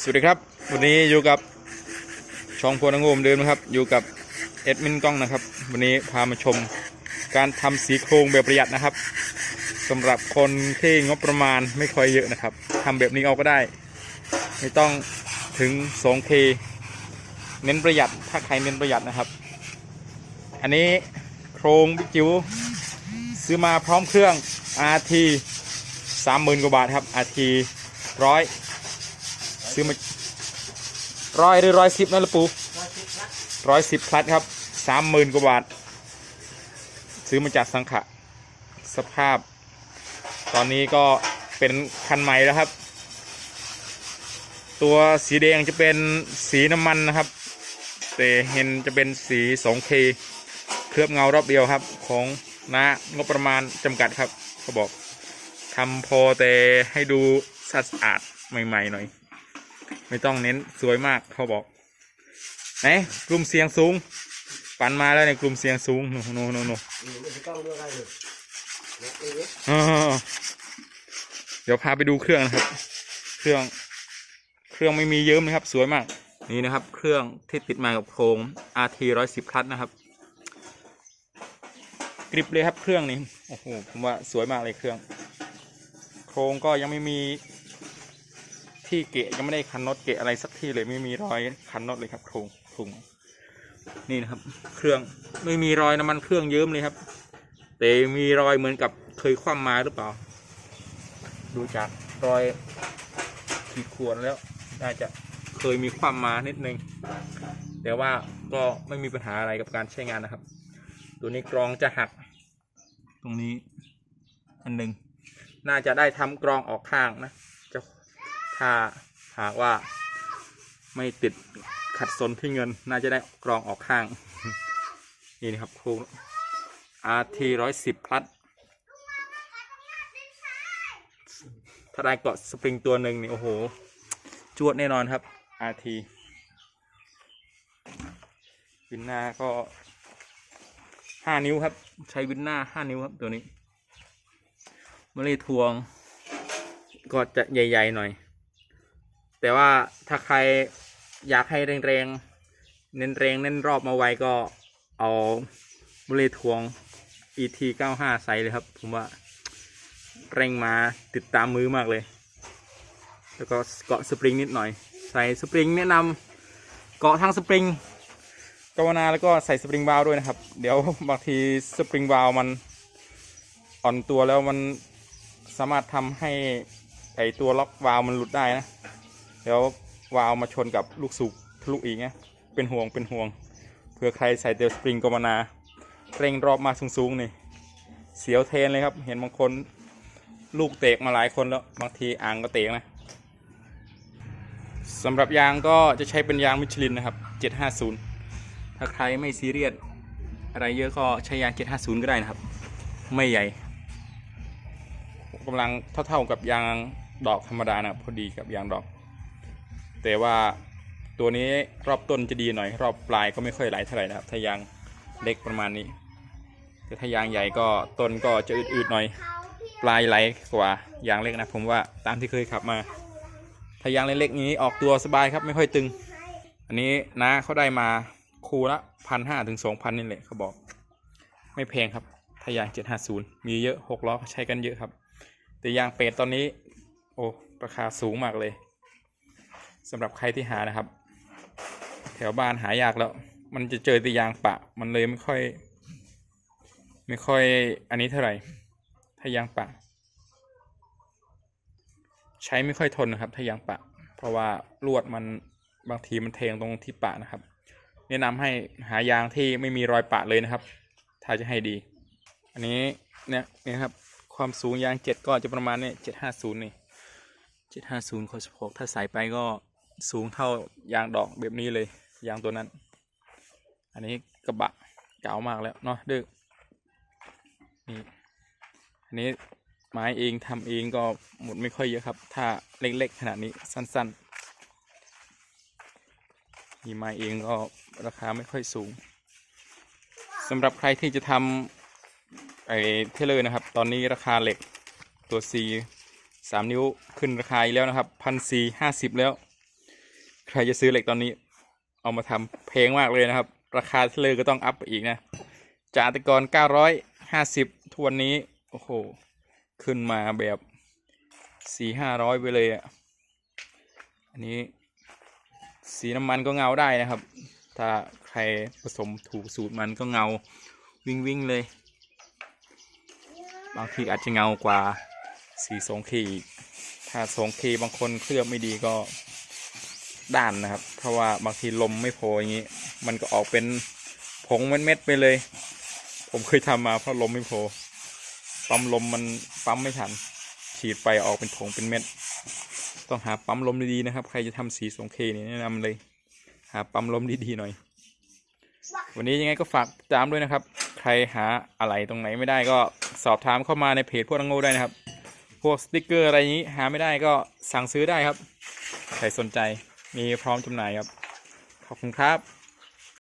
สวัสดีครับ วันนี้อยู่กับช่องโพนังโงมเดิมนะครับ อยู่กับเอ็ดมินกล้องนะครับ วันนี้พามาชมการทำสีโครงแบบประหยัดนะครับสำหรับคนที่งบประมาณไม่ค่อยเยอะนะครับทำแบบนี้เอาก็ได้ ไม่ต้องถึง 2K เน้นประหยัดถ้าใครเน้นประหยัดนะครับ อันนี้โครงบิ๊กจิ๋วซื้อมาพร้อมเครื่อง RT 30,000กว่าบาทครับ RT ร้อย ซื้อมาร้อยหรือร้อยสิบนั่นละปูร้อยสิบพลัดครับสามหมื่นกว่าบาท ซื้อมาจากสังขะ สภาพ ตอนนี้ก็เป็นคันใหม่แล้วครับ ตัวสีแดงจะเป็นสีน้ำมันนะครับ แต่เห็นจะเป็นสี 2K เคลือบเงารอบเดียวครับ ของนะงบประมาณจำกัดครับเขาบอกทำพอแต่ให้ดูสะอาดใหม่ ๆ หน่อย ไม่ต้องเน้นสวยมากเขาบอกไหนกลุ่มเสียงสูง ปันมาแล้วในกลุ่มเสียงสูงโนโนโนโนอืมไม่ต้องเลือกอะไรเลยนะเอ๊ะอ่าเดี๋ยวพาไปดูเครื่องนะครับ เครื่อง เครื่องไม่มีเยิ้มนะครับ สวยมาก นี่นะครับ เครื่องที่ติดมากับโครง RT 110คลัตนะครับกริบเลยครับเครื่องนี้โอ้โหผมว่าสวยมากเลยเครื่อง โครงก็ยังไม่มี ที่เกะยังไม่ได้คันน็อตเกะอะไรสักที่เลยไม่มีรอยคันน็อตเลยครับโครงโครงนี่นะครับ เครื่องไม่มีรอยน้ำมันเครื่องเยิ้มเลยครับ แต่มีรอยเหมือนกับเคยคว่ำมาหรือเปล่า ดูจากรอยขีดข่วนแล้ว น่าจะเคยมีคว่ำมานิดนึงแต่ว่าก็ไม่มีปัญหาอะไรกับการใช้งานนะครับ ตัวนี้กรองจะหัก ตรงนี้ อันหนึ่งน่าจะได้ทำกรองออกข้างนะ ถ้าหากว่าไม่ติดขัดสนที่เงิน น่าจะได้กรองออกข้าง นี่นะครับโครง RT ร้อยสิบพลัด ถ้าได้เกาะสปริงตัวหนึ่งนี่ โอ้โห จวดแน่นอนครับ RT วินหน้าก็ห้านิ้วครับ ใช้วินหน้าห้านิ้วครับตัวนี้มะเลทวงก็จะใหญ่ ๆ หน่อย แต่ว่าถ้าใครอยากให้แรงๆ เน้นแรงเน้นรอบมาไวก็เอามะเลทวง ET 95ใส่เลยครับ ผมว่าเร่งมาติดตามมือมากเลย แล้วก็เกาะสปริงนิดหน่อย ใส่สปริงแนะนำเกาะทางสปริงกาวนาแล้วก็ใส่สปริงวาล์วด้วยนะครับ เดี๋ยวบางทีสปริงวาล์วมันอ่อนตัวแล้วมันสามารถทำให้ไอตัวล็อกวาล์วมันหลุดได้นะ เดี๋ยววาวมาชนกับลูกสูบทะลุอีกนะเป็นห่วงเป็นห่วงเผื่อใครใส่เตลสปริงกมานาเร่งรอบมาสูงๆนี่เสียวเทนเลยครับ เห็นบางคนลูกเตกมาหลายคนแล้วบางทีอ่างก็เตกนะสำหรับยางก็จะใช้เป็นยางมิชลินนะครับ 750 ถ้าใครไม่ซีเรียสอะไรเยอะก็ใช้ยาง 750 ก็ได้นะครับ ไม่ใหญ่กำลังเท่าๆกับยางดอกธรรมดานะพอดีกับยางดอก แต่ว่าตัวนี้รอบต้นจะดีหน่อย รอบปลายก็ไม่ค่อยไหลเท่าไหร่นะครับ ถ้ายางเล็กประมาณนี้ แต่ถ้ายางใหญ่ก็ต้นก็จะอืดๆหน่อย ปลายไหลกว่ายางเล็กนะ ผมว่าตามที่เคยขับมา ถ้ายางเล็กๆนี้ออกตัวสบายครับไม่ค่อยตึง อันนี้นะเขาได้มาคูละพันห้าถึงสองพันนี่แหละเขาบอก ไม่แพงครับถ้ายางเจ็ดห้าศูนย์มีเยอะหกล้อใช้กันเยอะครับ แต่ยางเป็ดตอนนี้ โอ้ราคาสูงมากเลย สำหรับใครที่หานะครับ แถวบ้านหายากแล้ว มันจะเจอแต่ยางปะ มันเลยไม่ค่อย ไม่ค่อยอันนี้เท่าไหร่ ถ้ายางปะ ใช้ไม่ค่อยทนนะครับ ถ้ายางปะ เพราะว่าลวดมันบางทีมันแทงตรงที่ปะนะครับ แนะนำให้หายางที่ไม่มีรอยปะเลยนะครับ ถ้าจะให้ดี อันนี้เนี่ยเนี่ยครับ ความสูงยางเจ็ดก็จะประมาณเนี่ยเจ็ดห้าศูนย์นี่เจ็ดห้าศูนย์ข้อสิบหกถ้าใส่ไปก็ สูงเท่ายางดอกแบบนี้เลยยางตัวนั้น อันนี้กระบะเก่ามากแล้วเนาะดึกนี่อันนี้ไม้เองทำเองก็หมดไม่ค่อยเยอะครับ ถ้าเล็กๆขนาดนี้สั้นๆมีไม้เองก็ราคาไม่ค่อยสูงสำหรับใครที่จะทำไอ้เทเลอร์นะครับ ตอนนี้ราคาเหล็กตัว C สามนิ้วขึ้นราคาอีกแล้วนะครับพันสี่ห้าสิบแล้ว ใครจะซื้อเหล็กตอนนี้ เอามาทำเพลงมากเลยนะครับ ราคาเทเลอร์ก็ต้องอัพไปอีกนะจากต่ก่อน950ทวนนี้ โอ้โห ขึ้นมาแบบสี่ห้าร้อยไปเลยอะ อันนี้ สีน้ำมันก็เงาได้นะครับ ถ้าใครผสมถูกสูตรมันก็เงาวิ่งวิ่งเลย บางทีอาจจะเงากว่าสีสองขีถ้าสองขีบางคนเคลือบไม่ดีก็ ด้านนะครับ เพราะว่าบางทีลมไม่พออย่างนี้ มันก็ออกเป็นผงเม็ดๆไปเลย ผมเคยทำมาเพราะลมไม่พอปั๊มลมมันปั๊มไม่ทันฉีดไปออกเป็นผงเป็นเม็ด ต้องหาปั๊มลมดีๆนะครับ ใครจะทำสีสองเคนี่แนะนำเลย หาปั๊มลมดีๆหน่อย วันนี้ยังไงก็ฝากตามด้วยนะครับ ใครหาอะไรตรงไหนไม่ได้ก็สอบถามเข้ามาในเพจพวกนังโง่ได้นะครับ พวกสติกเกอร์อะไรนี้หาไม่ได้ก็สั่งซื้อได้ครับ ใครสนใจ มีพร้อมจำหน่ายครับ ขอบคุณครับ